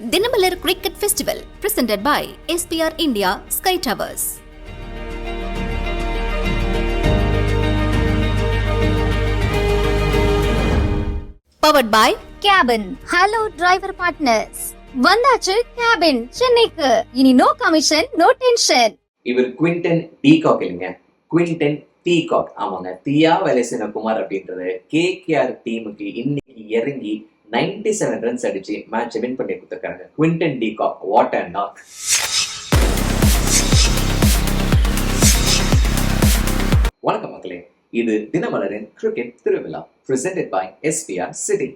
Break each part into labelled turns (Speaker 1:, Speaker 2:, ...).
Speaker 1: Dinamalar cricket festival presented by SPR India Sky Towers. Powered by
Speaker 2: cabin hello driver partners வந்தாச்சு cabin சென்னைக்கு. இனி no commission no tension
Speaker 3: இவர் Quinton de Kock இல்லைங்க. Quinton de Kock ஆமாங்க. தியா வெலசின குமார் அப்படின்றது கேகேஆர் டீமுக்கு இன்னைக்கு இறங்கி 97 செவன் ரன்ஸ் அடிச்சு மேட்ச் வின் பண்ணி கொடுத்துருக்காங்க. Quinton de Kock what and knock வணக்கம் மக்களே இது தினமலரின் கிரிக்கெட் திருவிழா presented by SPR city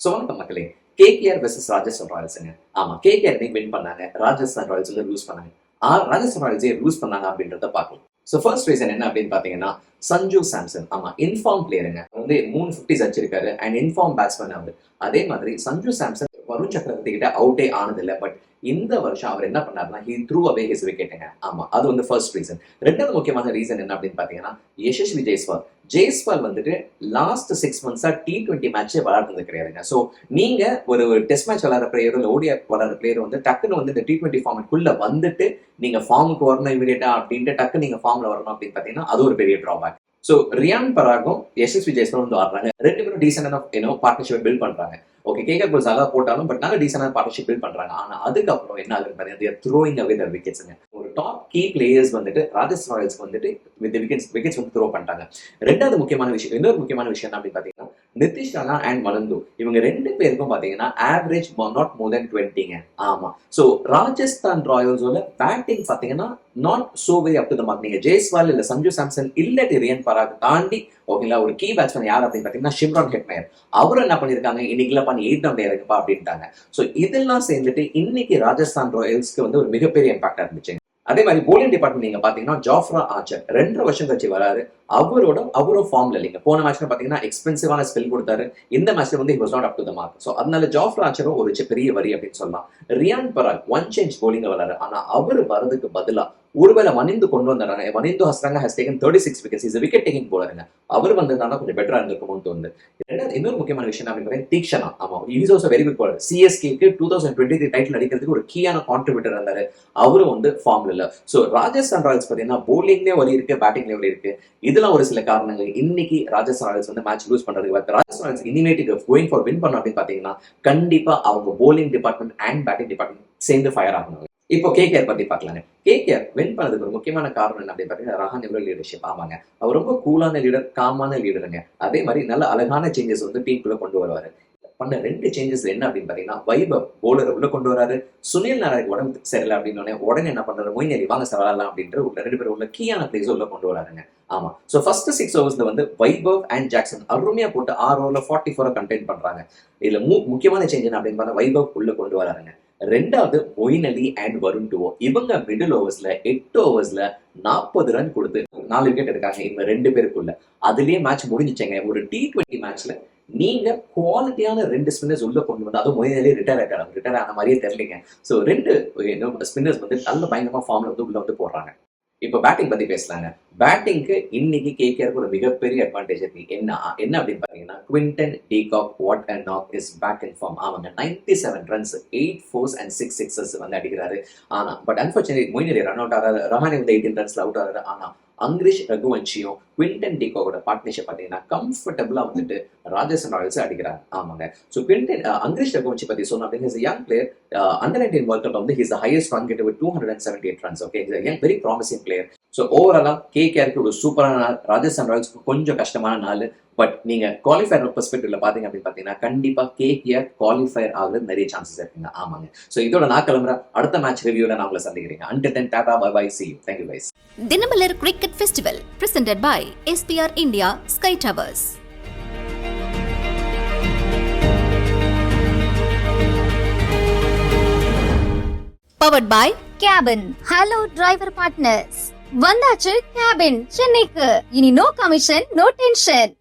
Speaker 3: so வணக்கம் மக்களே கேகேஆர் வெர்சஸ் ராஜஸ்தான் ராயல்ஸுங்க ஆமா கேகேஆர் வின் பண்ணாங்க ராஜஸ்தான் ராயல்ஸ் லூஸ் பண்ணாங்க. ஆர் ராஜஸ்தான் ராயல்ஸே லூஸ் பண்ணாங்க அப்படின்றத பார்க்கலாம். ஸோ ஃபர்ஸ்ட் ரீசன் என்ன அப்படின்னு பார்த்தீங்கன்னா சஞ்சு சாம்சன் ஆமா இன்ஃபார்ம் பிளேயருங்க வந்து மூணு ஃபிஃப்டிஸ் அடிச்சிருக்காரு அண்ட் இன்ஃபார்ம் பேட்ஸ்மேன் அவர். அதே மாதிரி சஞ்சு சாம்சன் வருண் சக்கரவர்த்தி கிட்ட அவுட்டே ஆனதில்லை. பட் இந்த வருஷம் அவர் என்ன பண்ணாருன்னா ஹி த்ரூ அவே ஹிஸ் விக்கெட்டுங்க ஆமா அது வந்து ஃபர்ஸ்ட் ரீசன் ரெண்டாவது முக்கியமான ரீசன் என்ன அப்படின்னு பார்த்தீங்கன்னா யசஸ்வி ஜெய்ஸ்வால். ஜெய்ஸ்வால் வந்துட்டு லாஸ்ட் சிக்ஸ் மந்த்ஸா டி டுவெண்ட்டி மேட்சே விளையாடுறது கிடையாதுங்க. ஸோ நீங்க ஒரு டெஸ்ட் மேட்ச் விளையாடுற பிளேயர் இல்லை ஓடியா விளையாடுற பிளேயர் வந்து டக்குன்னு வந்து இந்த டி டுவெண்ட்டி ஃபார்மெட்குள்ள வந்துட்டு நீங்க ஃபார்முக்கு வரணும் இமீடியட்டா அப்படின்ட்டு டக்கு நீங்க ஃபார்ம்ல வரணும் அப்படின்னு பார்த்தீங்கன்னா அது ஒரு பெரிய ட்ராபேக் ஸோ ரியான் பராகும் எஸ்எஸ்வி ஜெய்ஸ்வால் வந்து ஆடுறாங்க. ரெண்டு பேரும் டீசென்டான ஏன்னோ பார்ட்னர்ஷிப் பில்ட் பண்றாங்க. ஓகே கேக்க கோல்ஸ் அழகா போட்டாலும் பட் நல்ல டீசென்டான பார்ட்னர்ஷிப் பில்ட் பண்றாங்க. ஆனா அதுக்கப்புறம் என்ன ஆகுது பாருங்க த்ரோயிங் அவே த விக்கெட்ஸுங்க டாப் கீ பிளேயர்ஸ் வந்துட்டு ராஜஸ்தான் ராயல்ஸ் வந்துட்டு வித் விக்கெட்ஸ் விக்கெட்ஸ் வந்து த்ரோ பண்ணிட்டாங்க. ரெண்டாவது முக்கியமான விஷயம் இன்னொரு முக்கியமான விஷயம் என்ன அப்படின்னு பார்த்தீங்கன்னா நிதிஷ் ராணா அண்ட் மலந்து. இவங்க ரெண்டு பேருக்கும் பார்த்தீங்கன்னா ஆவரேஜ் நாட் மோர் தென் டுவெண்ட்டிங்க ஆமா. ஸோ ராஜஸ்தான் ராயல்ஸோட பேட்டிங் பார்த்தீங்கன்னா not so very up to the mark நீங்கள் ஜெய்ஸ்வால் இல்லை சஞ்சு சாம்சன் இல்ல ரியன் பராக் தாண்டி ஓகேங்களா ஒரு கீ பேட்ஸ்மேன் யார் அப்படின்னு பார்த்தீங்கன்னா ஷிம்ரான் ஹெட்மயர் அவர் என்ன பண்ணியிருக்காங்க இன்னைக்குல பண்ணி எயிட் ரவுண்ட் இறங்குப்பா அப்படின்ட்டாங்க. ஸோ இதெல்லாம் சேர்ந்துட்டு இன்னைக்கு ராஜஸ்தான் ராயல்ஸ்க்கு வந்து ஒரு மிகப்பெரிய இம்பாக்டா இருந்துச்சு அதே மாதிரி போலிங் டிபார்ட்மெண்ட் நீங்க பாத்தீங்கன்னா ஜாஃப்ரா ஆச்சர் ரெண்டு வருஷம் கழிச்சு வராரு. அவரோட அவரும் ஃபார்ம்ல இல்லைங்க போன மேட்ச்ல பாத்தீங்கன்னா எக்ஸ்பென்சிவான ஸ்பெல் கொடுத்தாரு. இந்த மேட்ச்ல வந்து was not up to the mark so அதனால ஜாஃப்ரா ஆச்சரும் ஒரு பெரிய வரி அப்படின்னு சொல்லலாம். Riyan Parag one change bowling வராரு. ஆனா அவர் வரதுக்கு பதிலா ஒருவேளை மணிந்து கொண்டு வந்தாங்க மணிந்து Hasaranga has taken thirty six wickets is wicket taking போலருங்க அவர் வந்திருந்தாங்க கொஞ்சம் பெட்டரா இருந்திருக்கும்னு தோணுது. ரெண்டாவது இன்னொரு முக்கியமான விஷயம் அப்படின்னு தீக்ஷனா. ஆமா is also very good bowler சிஎஸ்கேக்கு two thousand twenty three title அடிக்கிறதுக்கு ஒரு கீயான கான்ட்ரிபியூட்டர் இருந்தாரு. அவரும் வந்து ஃபார்ம்ல இல்ல. ஸோ ராஜஸ்தான் ராயல்ஸ் பார்த்தீங்கன்னா போலிங்லேயே வழி இருக்கு பேட்டிங்லேயே வழி இருக்கு. இதெல்லாம் ஒரு சில காரணங்கள். இன்னைக்கு ராஜஸ்தான் ராயல்ஸ் வந்து மேட்ச் லூஸ் பண்றதுக்கு பார்த்து ராஜஸ்தான் ராயல்ஸ் இனிமேட்டுக்கு கோயிங் ஃபார் வின் பண்ண அப்படின்னு பார்த்தீங்கன்னா கண்டிப்பா அவங்க bowling department and batting department சேர்ந்து ஃபயர் ஆகணும். இப்போ கேகேஆர் பத்தி பார்க்கலாங்க. கேகேஆர் வின் பண்ணதுக்கு ஒரு முக்கியமான காரணம் என்ன அப்படின்னு பார்த்தீங்கன்னா ரஹான் எவ்வளோ லீடர்ஷிப் ஆமாங்க. அவர் ரொம்ப கூலான லீடர் காமான லீடருங்க அதே மாதிரி நல்ல அழகான சேஞ்சஸ் வந்து டீமுக்குள்ள கொண்டு வருவாரு. பண்ண ரெண்டு சேஞ்சஸ் என்ன அப்படின்னு பார்த்தீங்கன்னா வைபவ் போலர் உள்ள கொண்டு வராரு. சுனில் நாராயண் உடம்பு சரியில்லை அப்படின்னு உடனே உடனே என்ன பண்றாரு? மொயின் அலி வாங்க சார் அப்படின்ற உள்ள ரெண்டு பேரும் உள்ள கீயான பிளேஸ் உள்ள கொண்டு வராருங்க. ஆமா. ஸோ ஃபர்ஸ்ட் சிக்ஸ் ஓவர்ஸ்ல வந்து வைபவ் அண்ட் ஜாக்சன் அருமையா போட்டு ஆறு ஓவர்ல ஃபார்ட்டி ஃபோரை கண்டெயின் பண்றாங்க. இதுல மு முக்கியமான சேஞ்ச் என்ன அப்படின்னு பார்த்தா வைபவ் உள்ள கொண்டு வராருங்க. ரெண்டாவது Moeen Ali and Varun duo இவங்க மிடில் ஓவர்ஸ்ல எட்டு ஓவர்ஸ்ல நாற்பது ரன் கொடுத்து நாலு விக்கெட் எடுக்காங்க இவங்க ரெண்டு பேருக்குள்ள. அதுலயே மேட்ச் முடிஞ்சிச்சேங்க. ஒரு டி ட்வெண்ட்டி மேட்ச்ல நீங்க குவாலிட்டியான ரெண்டு ஸ்பின்னர்ஸ் உள்ள கொண்டு வந்து அதுவும் மொயின் அலி ரிட்டையர் ஆயிட்டாங்க ரிட்டையர் ஆன மாதிரியே தெரியலங்க. ஸோ ரெண்டு ஸ்பின்னர்ஸ் வந்து நல்ல பயங்கரமா ஃபார்ம்ல வந்து உள்ள வந்து போடுறாங்க. இப்போ பேட்டிங் பத்தி பேசலாங்க. பேட்டிங்க்கு இன்னைக்கு கேகேஆருக்கு ஒரு மிகப்பெரிய அட்வான்டேஜ் இருக்கு. என்ன என்ன அப்படின்னு பாத்தீங்கன்னா Quinton de Kock what and knock is back in form அவங்க ninety seven runs eight fours and six sixes வந்து அடிக்கிறாரு. ஆனா but unfortunate Moeen Ali run out ஆகிறாரு ரஹானி வந்து எயிட்டீன் ரன்ஸ்ல அவுட் ஆகிறாரு ஆனா அங்கிரிஷ் ரகுவன்ஷியும் குவிண்டன் டிகோவோட பார்ட்னர்ஷிப் பார்த்தீங்கன்னா கம்ஃபர்டபுளாக வந்துட்டு ராஜஸ்தான் ராயல்ஸ் அடிக்கிறாங்க ஆமாங்க. ஸோ குவிண்டன் அங்கிரிஷ் ரகுவன்ஷி பற்றி சொன்னோம் அப்படின்னு young player under nineteen world cup வந்து his highest run get with two hundred and seventy eight runs okay young very promising player so ஓவராலாக கேகேஆருக்கு ஒரு சூப்பரான நாள் ராஜஸ்தான் ராயல்ஸ்க்கு கொஞ்சம் கஷ்டமான நாள். பட் நீங்க குவாலிஃபயர் பெர்ஸ்பெக்டிவ்ல பார்த்தீங்க அப்படின்னு பார்த்தீங்கன்னா கண்டிப்பாக கேகேஆர் குவாலிஃபயர் ஆகுறது நிறைய சான்சஸ் இருக்குங்க. ஆமாங்க. ஸோ இதோட நான் கிளம்புற அடுத்த மேட்ச் ரிவியூவில் நான் உங்களை சந்திக்கிறேன் and then tata bye bye see thank you byes
Speaker 1: Dinamalar cricket festival presented by SPR India Sky Towers Powered by
Speaker 2: cabin hello driver partners வந்தாச்சு கேபின் சென்னைக்கு. இனி நோ கமிஷன் நோ டென்ஷன்